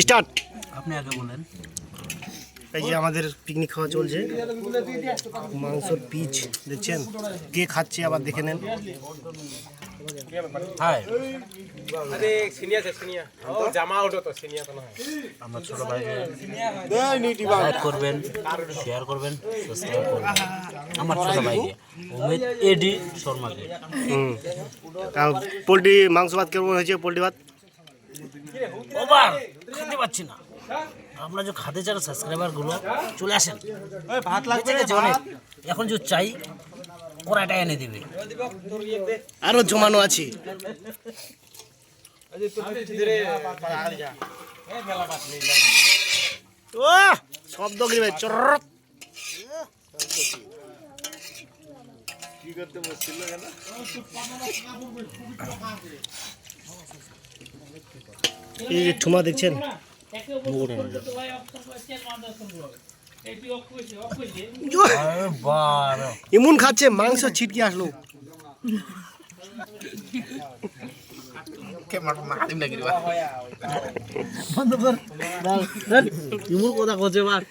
Start. আপনি আগে বলেন। এই যে আমাদের পিকনিক খাওয়া চলছে। মাংসর পিচ দেখছেন? কে খাচ্ছে আবার দেখে নেন। আমরা করবেন করবেন আমার ছোট পোলট্রি মাংস ভাত কেমন হয়েছে পোলট্রি ভাত? পাচ্ছি না। আপনারা যে খাতে চান সাবস্ক্রাইবারগুলো চলে আসেন। ভাত লাগছে অনেক এখন যে চাই ওরা এটা এনে দিবে। আরও জমানো আছে। ও শব্দ করবে চর এই ঠুমা দেখছেন? ইমুন খাচ্ছে মাংস ছিটকে আসলো। ইমুন কথা খোঁজে বার